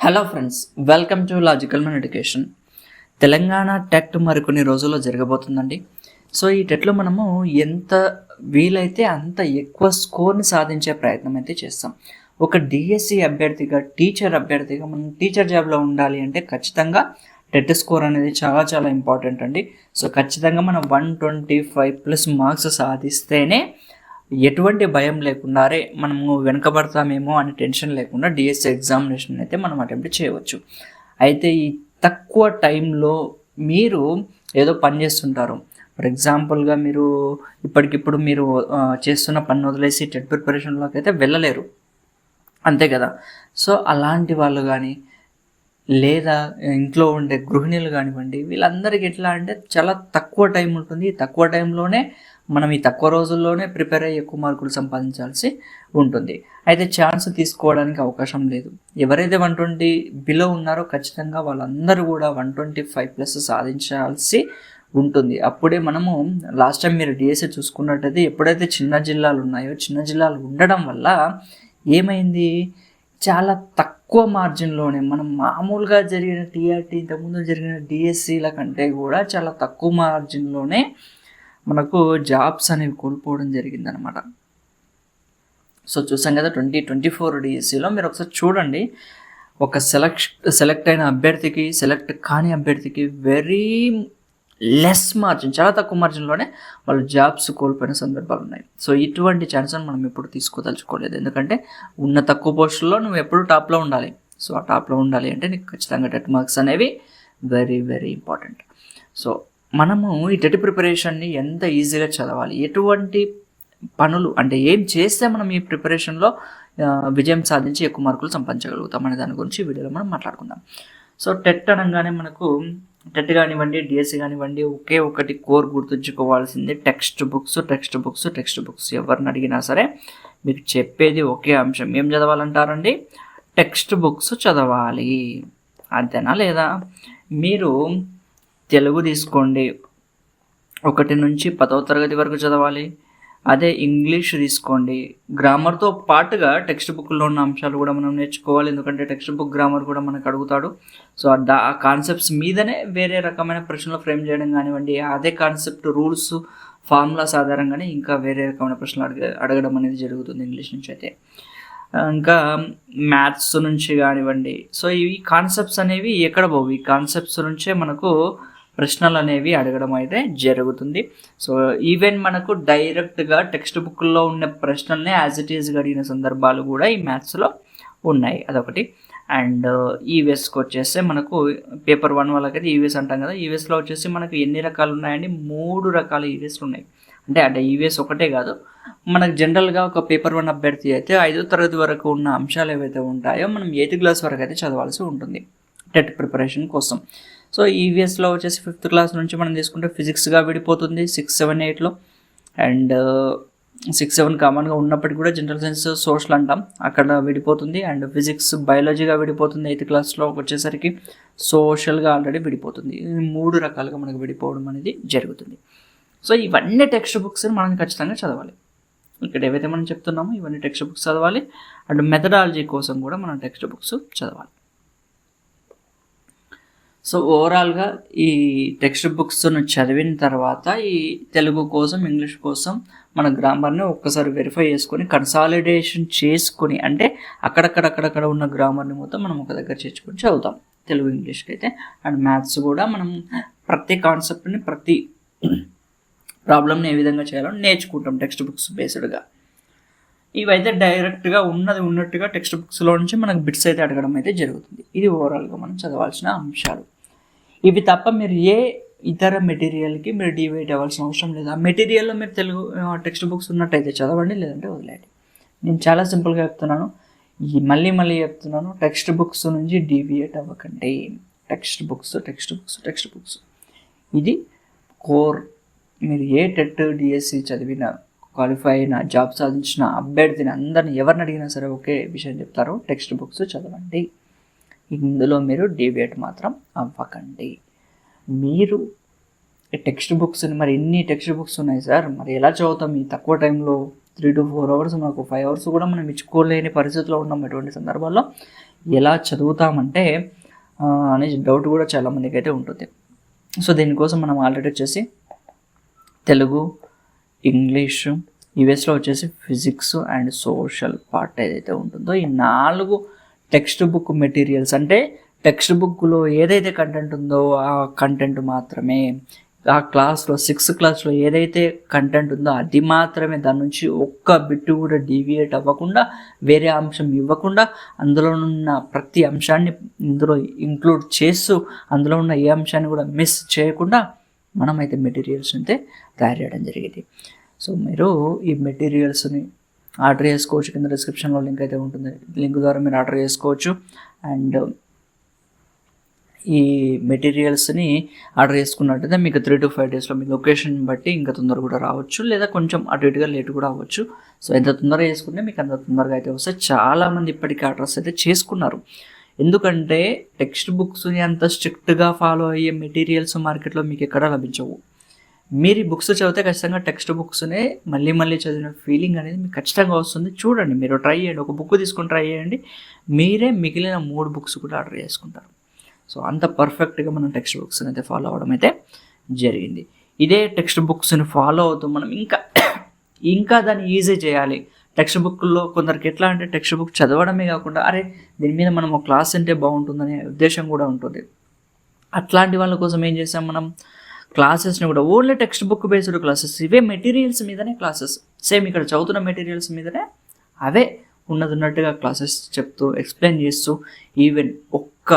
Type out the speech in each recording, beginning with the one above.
Hello friends welcome to Logical Man Education. Telangana TET మరికొన్ని రోజుల్లో జరగబోతుందండి. So ఈ టెట్లో మనము ఎంత వీలైతే అంత ఎక్కువ స్కోర్ని సాధించే ప్రయత్నం అయితే చేస్తాం. ఒక డిఎస్సి అభ్యర్థిగా టీచర్ అభ్యర్థిగా మనం టీచర్ జాబ్లో ఉండాలి అంటే ఖచ్చితంగా టెట్ స్కోర్ అనేది చాలా చాలా ఇంపార్టెంట్ అండి. సో ఖచ్చితంగా మనం one twenty five plus marks సాధిస్తేనే ఎటువంటి భయం లేకుండారే మనము వెనకబడతామేమో అని టెన్షన్ లేకుండా డిఎస్సి ఎగ్జామినేషన్ అయితే మనం అటెంప్ట్ చేయవచ్చు. అయితే ఈ తక్కువ టైంలో మీరు ఏదో పని చేస్తుంటారు. ఫర్ ఎగ్జాంపుల్గా మీరు ఇప్పటికిప్పుడు మీరు చేస్తున్న పని వదిలేసి టెట్ ప్రిపరేషన్లోకి అయితే వెళ్ళలేరు. అంతే కదా. సో అలాంటి వాళ్ళు కానీ లేదా ఇంట్లో ఉండే గృహిణులు కానివ్వండి వీళ్ళందరికీ ఎట్లా అంటే చాలా తక్కువ టైం ఉంటుంది. తక్కువ టైంలోనే మనం ఈ తక్కువ రోజుల్లోనే ప్రిపేర్ అయ్యి ఎక్కువ మార్కులు సంపాదించాల్సి ఉంటుంది. అయితే ఛాన్స్ తీసుకోవడానికి అవకాశం లేదు. ఎవరైతే వన్ ట్వంటీ బిలో ఉన్నారో ఖచ్చితంగా వాళ్ళందరూ కూడా వన్ ట్వంటీ ఫైవ్ ప్లస్ సాధించాల్సి ఉంటుంది. అప్పుడే మనము లాస్ట్ టైం మీరు డిఎస్ఏ చూసుకున్నట్టయితే ఎప్పుడైతే చిన్న జిల్లాలు ఉన్నాయో చిన్న జిల్లాలు ఉండడం వల్ల ఏమైంది? చాలా తక్కువ మార్జిన్లోనే మనం మామూలుగా జరిగిన టీఆర్టీ ఇంతకుముందు జరిగిన డిఎస్సీల కంటే కూడా చాలా తక్కువ మార్జిన్లోనే మనకు జాబ్స్ అనేవి కోల్పోవడం జరిగిందనమాట సో చూసాం కదా ట్వంటీ ట్వంటీ ఫోర్ డిఎస్సిలో మీరు ఒకసారి చూడండి. ఒక సెలెక్ట్ సెలెక్ట్ అయిన అభ్యర్థికి సెలెక్ట్ కాని అభ్యర్థికి వెరీ లెస్ మార్జిన్ చాలా తక్కువ మార్జిన్లోనే వాళ్ళు జాబ్స్ కోల్పోయిన సందర్భాలు ఉన్నాయి. సో ఇటువంటి ఛాన్స్ని మనం ఎప్పుడు తీసుకోదలుచుకోలేదు. ఎందుకంటే ఉన్న తక్కువ పోస్టుల్లో నువ్వు ఎప్పుడు టాప్లో ఉండాలి. సో ఆ టాప్లో ఉండాలి అంటే నీకు ఖచ్చితంగా టెట్ మార్క్స్ అనేవి వెరీ వెరీ ఇంపార్టెంట్. సో మనము ఈ టెట్ ప్రిపరేషన్ని ఎంత ఈజీగా చదవాలి? ఎటువంటి పనులు అంటే ఏం చేస్తే మనం ఈ ప్రిపరేషన్లో విజయం సాధించి ఎక్కువ మార్కులు సంపాదించగలుగుతాం అనే దాని గురించి వీడియోలో మనం మాట్లాడుకుందాం. సో టెట్ అనగానే మనకు టెట్ కానివ్వండి డిఎస్సి కానివ్వండి ఒకే ఒకటి కోర్ గుర్తుంచుకోవాల్సింది. Text books text books text books ఎవరిని అడిగినా సరే మీకు చెప్పేది ఒకే అంశం. ఏం చదవాలంటారండి? టెక్స్ట్ బుక్స్ చదవాలి. అంతేనా లేదా? మీరు తెలుగు తీసుకోండి. ఒకటి నుంచి పదవ తరగతి వరకు చదవాలి. అదే ఇంగ్లీష్ తీసుకోండి. గ్రామర్తో పాటుగా టెక్స్ట్ బుక్లో ఉన్న అంశాలు కూడా మనం నేర్చుకోవాలి. ఎందుకంటే టెక్స్ట్ బుక్ గ్రామర్ కూడా మనకు అడుగుతాడు. సో ఆ కాన్సెప్ట్స్ మీదనే వేరే రకమైన ప్రశ్నలు ఫ్రేమ్ చేయడం కానివ్వండి అదే కాన్సెప్ట్ రూల్స్ ఫార్ములాస్ ఆధారంగానే ఇంకా వేరే రకమైన ప్రశ్నలు అడగ అడగడం అనేది జరుగుతుంది ఇంగ్లీష్ నుంచి అయితే. ఇంకా మ్యాథ్స్ నుంచి కానివ్వండి. సో ఈ కాన్సెప్ట్స్ అనేవి ఎక్కడ పోవు? ఈ కాన్సెప్ట్స్ నుంచే మనకు ప్రశ్నలు అనేవి అడగడం అయితే జరుగుతుంది. సో ఈవెన్ మనకు డైరెక్ట్గా టెక్స్ట్ బుక్లో ఉన్న ప్రశ్నల్ని యాజ్ ఇట్ ఈస్గా అడిగిన సందర్భాలు కూడా ఈ మ్యాథ్స్లో ఉన్నాయి. అదొకటి. అండ్ ఈవీఎస్కి వచ్చేస్తే మనకు పేపర్ వన్ వాళ్ళకైతే ఈవీఎస్ అంటాం కదా. ఈవీఎస్లో వచ్చేసి మనకు ఎన్ని రకాలు ఉన్నాయండి? మూడు రకాల ఈవీఎస్లు ఉన్నాయి. అంటే అంటే ఈవీఎస్ ఒకటే కాదు. మనకు జనరల్గా ఒక పేపర్ వన్ అభ్యర్థి అయితే ఐదో తరగతి వరకు ఉన్న అంశాలు ఏవైతే ఉంటాయో మనం ఎయిత్ క్లాస్ వరకు అయితే చదవాల్సి ఉంటుంది. టెట్ ప్రిపరేషన్ కోసం. సో ఈవీఎస్లో వచ్చేసి ఫిఫ్త్ క్లాస్ నుంచి మనం తీసుకుంటే ఫిజిక్స్గా విడిపోతుంది సిక్స్ సెవెన్ ఎయిట్లో అండ్ సిక్స్ సెవెన్ కామన్గా ఉన్నప్పటికీ కూడా జనరల్ సైన్స్ సోషల్ అంటాం. అక్కడ విడిపోతుంది అండ్ ఫిజిక్స్ బయాలజీగా విడిపోతుంది ఎయిత్ క్లాస్లో వచ్చేసరికి. సోషల్గా ఆల్రెడీ విడిపోతుంది. మూడు రకాలుగా మనకు విడిపోవడం అనేది జరుగుతుంది. సో ఇవన్నీ టెక్స్ట్ బుక్స్ మనం ఖచ్చితంగా చదవాలి. ఇక్కడ ఏవైతే మనం చెప్తున్నామో ఇవన్నీ టెక్స్ట్ బుక్స్ చదవాలి. అండ్ మెథడాలజీ కోసం కూడా మనం టెక్స్ట్ బుక్స్ చదవాలి. సో ఓవరాల్గా ఈ టెక్స్ట్ బుక్స్ను చదివిన తర్వాత ఈ తెలుగు కోసం ఇంగ్లీష్ కోసం మన గ్రామర్ని ఒక్కసారి వెరిఫై చేసుకొని కన్సాలిడేషన్ చేసుకొని అంటే అక్కడక్కడక్కడక్కడ ఉన్న గ్రామర్ని మొత్తం మనం ఒక దగ్గర చేర్చుకొని చదువుతాం. తెలుగు ఇంగ్లీష్కి అయితే. అండ్ మ్యాథ్స్ కూడా మనం ప్రతి కాన్సెప్ట్ని ప్రతి ప్రాబ్లమ్ని ఏ విధంగా చేయాలో నేర్చుకుంటాం టెక్స్ట్ బుక్స్ బేస్డ్గా ఇవైతే డైరెక్ట్గా ఉన్నది ఉన్నట్టుగా టెక్స్ట్ బుక్స్లో నుంచి మనకు బిట్స్ అయితే అడగడం అయితే జరుగుతుంది. ఇది ఓవరాల్గా మనం చదవాల్సిన అంశాలు. ఇవి తప్ప మీరు ఏ ఇతర మెటీరియల్కి మీరు డివైడ్ అవ్వాల్సిన అవసరం లేదు. ఆ మెటీరియల్లో మీరు తెలుగు టెక్స్ట్ బుక్స్ ఉన్నట్టయితే చదవండి లేదంటే వదిలేయండి. నేను చాలా సింపుల్గా చెప్తున్నాను. ఈ మళ్ళీ మళ్ళీ చెప్తున్నాను. టెక్స్ట్ బుక్స్ నుంచి డీవియేట్ అవ్వకండి. Text books text books text books. ఇది కోర్. మీరు ఏ టెట్ డిఎస్సి చదివిన క్వాలిఫై అయిన జాబ్ సాధించిన అభ్యర్థిని అందరిని ఎవరిని అడిగినా సరే ఒకే విషయం చెప్తారు. టెక్స్ట్ బుక్స్ చదవండి. ఇందులో మీరు డిబేట్ మాత్రం అవ్వకండి. మీరు టెక్స్ట్ బుక్స్ మరి ఎన్ని టెక్స్ట్ బుక్స్ ఉన్నాయి సార్? మరి ఎలా చదువుతాం? ఈ తక్కువ టైంలో త్రీ టు ఫోర్ అవర్స్ మాకు ఫైవ్ అవర్స్ కూడా మనం ఇచ్చుకోలేని పరిస్థితిలో ఉన్నాం ఎటువంటి సందర్భాల్లో. ఎలా చదువుతామంటే అనే డౌట్ కూడా చాలామందికి అయితే ఉంటుంది. సో దీనికోసం మనం ఆల్రెడీ వచ్చేసి తెలుగు ఇంగ్లీష్ యుఎస్లో వచ్చేసి ఫిజిక్స్ అండ్ సోషల్ పార్ట్ ఏదైతే ఉంటుందో ఈ నాలుగు టెక్స్ట్ బుక్ మెటీరియల్స్. అంటే టెక్స్ట్ బుక్లో ఏదైతే కంటెంట్ ఉందో ఆ కంటెంట్ మాత్రమే. ఆ క్లాస్లో సిక్స్త్ క్లాస్లో ఏదైతే కంటెంట్ ఉందో అది మాత్రమే. దాని నుంచి ఒక్క బిట్టు కూడా డీవియేట్ అవ్వకుండా వేరే అంశం ఇవ్వకుండా అందులో ఉన్న ప్రతి అంశాన్ని ఇందులో ఇంక్లూడ్ చేస్తూ అందులో ఉన్న ఏ అంశాన్ని కూడా మిస్ చేయకుండా మనమైతే మెటీరియల్స్ అయితే తయారు చేయడం జరిగింది. సో మీరు ఈ మెటీరియల్స్ని ఆర్డర్ చేసుకోవచ్చు. కింద డిస్క్రిప్షన్లో లింక్ అయితే ఉంటుంది. లింక్ ద్వారా మీరు ఆర్డర్ చేసుకోవచ్చు. అండ్ ఈ మెటీరియల్స్ని ఆర్డర్ చేసుకున్నట్టయితే మీకు త్రీ టు ఫైవ్ డేస్లో మీ లొకేషన్ బట్టి ఇంకా తొందరగా కూడా రావచ్చు. లేదా కొంచెం అటు ఇటుగా లేట్ కూడా అవ్వచ్చు. సో ఎంత తొందరగా చేసుకుంటే మీకు అంత తొందరగా అయితే వస్తాయి. చాలామంది ఇప్పటికీ ఆర్డర్స్ అయితే చేసుకున్నారు. ఎందుకంటే టెక్స్ట్ బుక్స్ని అంత స్ట్రిక్ట్గా ఫాలో అయ్యే మెటీరియల్స్ మార్కెట్లో మీకు ఎక్కడ లభించవు. మీరు ఈ బుక్స్ చదివితే ఖచ్చితంగా టెక్స్ట్ బుక్స్నే మళ్ళీ మళ్ళీ చదివిన ఫీలింగ్ అనేది మీకు ఖచ్చితంగా వస్తుంది. చూడండి మీరు ట్రై చేయండి. ఒక బుక్ తీసుకొని ట్రై చేయండి. మీరే మిగిలిన మూడు బుక్స్ కూడా ఆర్డర్ చేసుకుంటారు. సో అంత పర్ఫెక్ట్గా మనం టెక్స్ట్ బుక్స్ అయితే ఫాలో అవ్వడం అయితే జరిగింది. ఇదే టెక్స్ట్ బుక్స్ని ఫాలో అవుతూ మనం ఇంకా ఇంకా దాన్ని ఈజీ చేయాలి. టెక్స్ట్ బుక్లో కొందరికి ఎట్లా అంటే టెక్స్ట్ బుక్ చదవడమే కాకుండా అరే దీని మీద మనం ఒక క్లాస్ అంటే బాగుంటుందనే ఉద్దేశం కూడా ఉంటుంది. అట్లాంటి వాళ్ళ కోసం ఏం చేసాం మనం? క్లాసెస్ని కూడా only text book based classes. ఇవే మెటీరియల్స్ మీదనే క్లాసెస్. సేమ్ ఇక్కడ చదువుతున్న మెటీరియల్స్ మీదనే అవే ఉన్నది ఉన్నట్టుగా క్లాసెస్ చెప్తూ ఎక్స్ప్లెయిన్ చేస్తూ ఈవెన్ ఒక్క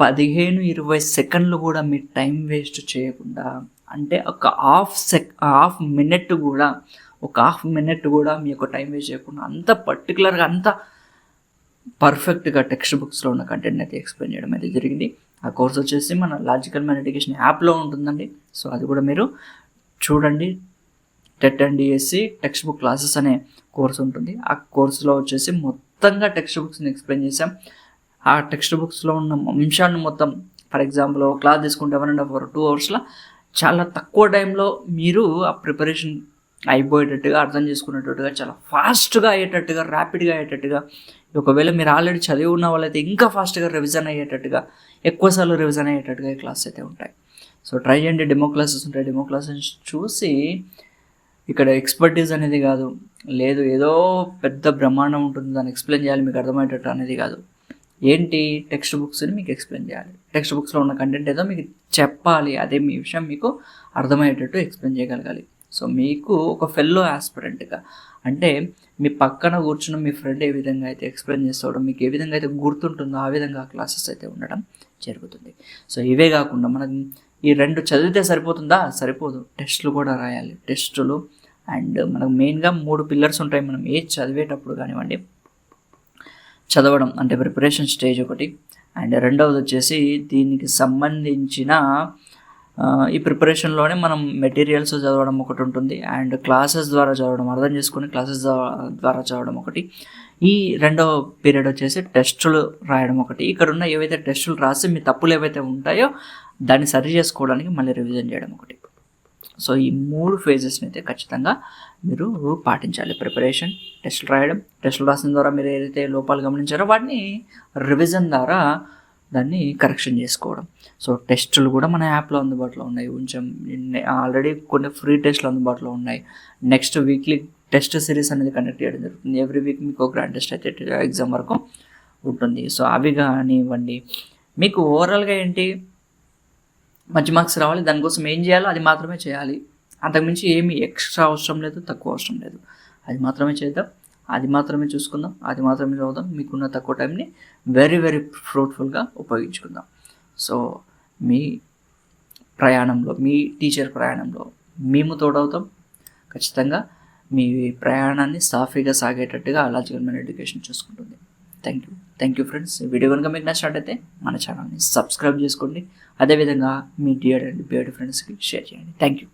పదిహేను ఇరవై సెకండ్లు కూడా మీ టైం వేస్ట్ చేయకుండా అంటే ఒక హాఫ్ సెక్ హాఫ్ మినిట్ కూడా ఒక హాఫ్ మినిట్ కూడా మీ యొక్క టైం వేస్ట్ చేయకుండా అంత పర్టికులర్గా అంత పర్ఫెక్ట్గా టెక్స్ట్ బుక్స్లో ఉన్న కంటెంట్ అయితే ఎక్స్ప్లెయిన్ చేయడం అయితే జరిగింది. ఆ కోర్స్ వచ్చేసి మన లాజికల్ మ్యాన్ ఎడ్యుకేషన్ యాప్లో ఉంటుందండి. సో అది కూడా మీరు చూడండి. TET and DSC text book classes అనే కోర్స్ ఉంటుంది. ఆ కోర్సులో వచ్చేసి మొత్తంగా టెక్స్ట్ బుక్స్ని ఎక్స్ప్లెయిన్ చేసాం ఆ టెక్స్ట్ బుక్స్లో ఉన్న అంశాన్ని మొత్తం ఫర్ ఎగ్జాంపుల్ క్లాస్ తీసుకుంటే one and half hour two అవర్స్లో చాలా తక్కువ టైంలో మీరు ఆ ప్రిపరేషన్ అయిపోయేటట్టుగా అర్థం చేసుకునేటట్టుగా చాలా ఫాస్ట్గా అయ్యేటట్టుగా ర్యాపిడ్గా అయ్యేటట్టుగా ఒకవేళ మీరు ఆల్రెడీ చదివి ఉన్న వాళ్ళైతే ఇంకా ఫాస్ట్గా రివిజన్ అయ్యేటట్టుగా ఎక్కువసార్లు రివిజన్ అయ్యేటట్టుగా ఈ క్లాస్ అయితే ఉంటాయి. సో ట్రై చేయండి డెమో క్లాసెస్ ఉంటాయి. డెమో క్లాసెస్ చూసి ఇక్కడ ఎక్స్పర్టీస్ అనేది కాదు లేదు ఏదో పెద్ద బ్రహ్మాండం ఉంటుంది దాన్ని ఎక్స్ప్లెయిన్ చేయాలి మీకు అర్థమయ్యేటట్టు అనేది కాదు. ఏంటి? టెక్స్ట్ బుక్స్ని మీకు ఎక్స్ప్లెయిన్ చేయాలి. టెక్స్ట్ బుక్స్లో ఉన్న కంటెంట్ ఏదో మీకు చెప్పాలి అదే మీ విషయం మీకు అర్థమయ్యేటట్టు ఎక్స్ప్లెయిన్ చేయగలగాలి. సో మీకు ఒక ఫెల్లో ఆస్పిరెంట్గా అంటే మీ పక్కన కూర్చున్న మీ ఫ్రెండ్ ఏ విధంగా అయితే ఎక్స్ప్లెయిన్ చేస్తాడో మీకు ఏ విధంగా అయితే గుర్తుంటుందో ఆ విధంగా క్లాసెస్ అయితే ఉండడం జరుగుతుంది. సో ఇవే కాకుండా మనం ఈ రెండు చదివితే సరిపోతుందా? సరిపోదు. టెస్టులు కూడా రాయాలి. టెస్టులు అండ్ మనకు మెయిన్గా మూడు పిల్లర్స్ ఉంటాయి మనం ఏ చదివేటప్పుడు కానివ్వండి. చదవడం అంటే ప్రిపరేషన్ స్టేజ్ ఒకటి. అండ్ రెండవది వచ్చేసి దీనికి సంబంధించిన ఈ ప్రిపరేషన్లోనే మనం మెటీరియల్స్ చదవడం ఒకటి ఉంటుంది. అండ్ క్లాసెస్ ద్వారా చదవడం అర్థం చేసుకుని క్లాసెస్ ద్వారా చదవడం ఒకటి. ఈ రెండవ పీరియడ్ వచ్చేసి టెస్టులు రాయడం ఒకటి. ఇక్కడ ఉన్న ఏవైతే టెస్టులు రాసి మీ తప్పులు ఏవైతే ఉంటాయో దాన్ని సరి చేసుకోవడానికి మళ్ళీ రివిజన్ చేయడం ఒకటి. సో ఈ మూడు ఫేజెస్ని అయితే ఖచ్చితంగా మీరు పాటించాలి. ప్రిపరేషన్ టెస్టులు రాయడం టెస్టులు రాసిన ద్వారా మీరు ఏదైతే లోపాలు గమనించారో వాటిని రివిజన్ ద్వారా దాన్ని కరెక్షన్ చేసుకోవడం. సో టెస్టులు కూడా మన యాప్లో అందుబాటులో ఉన్నాయి. కొంచెం ఆల్రెడీ కొన్ని ఫ్రీ టెస్ట్లు అందుబాటులో ఉన్నాయి. నెక్స్ట్ వీక్లీ టెస్ట్ సిరీస్ అనేది కండక్ట్ చేయడం జరుగుతుంది. ఎవ్రీ వీక్ మీకు గ్రాండ్ టెస్ట్ అయితే ఎగ్జామ్ వరకు ఉంటుంది. సో అవి కానివ్వండి. మీకు ఓవరాల్గా ఏంటి? మంచి మార్క్స్ రావాలి. దానికోసం ఏం చేయాలో అది మాత్రమే చేయాలి. అంతకుమించి ఏమి ఎక్స్ట్రా అవసరం లేదు తక్కువ అవసరం లేదు. అది మాత్రమే చేద్దాం. అది మాత్రమే చూసుకుందాం అది మాత్రమే చదువుదాం. మీకున్న తక్కువ టైంని వెరీ వెరీ ఫ్రూట్ఫుల్గా ఉపయోగించుకుందాం. సో మీ ప్రయాణంలో మీ టీచర్ ప్రయాణంలో మేము తోడవుతాం. ఖచ్చితంగా మీ ప్రయాణాన్ని సాఫీగా సాగేటట్టుగా అలాజికల్ మ్యాన్ ఎడ్యుకేషన్ చూసుకుంటుంది. Thank you thank you friends video కనుక మీకు నచ్చినట్టయితే మన ఛానల్ని సబ్స్క్రైబ్ చేసుకోండి. అదేవిధంగా మీ డియర్ అండ్ బియర్డ్ ఫ్రెండ్స్కి షేర్ చేయండి. Thank you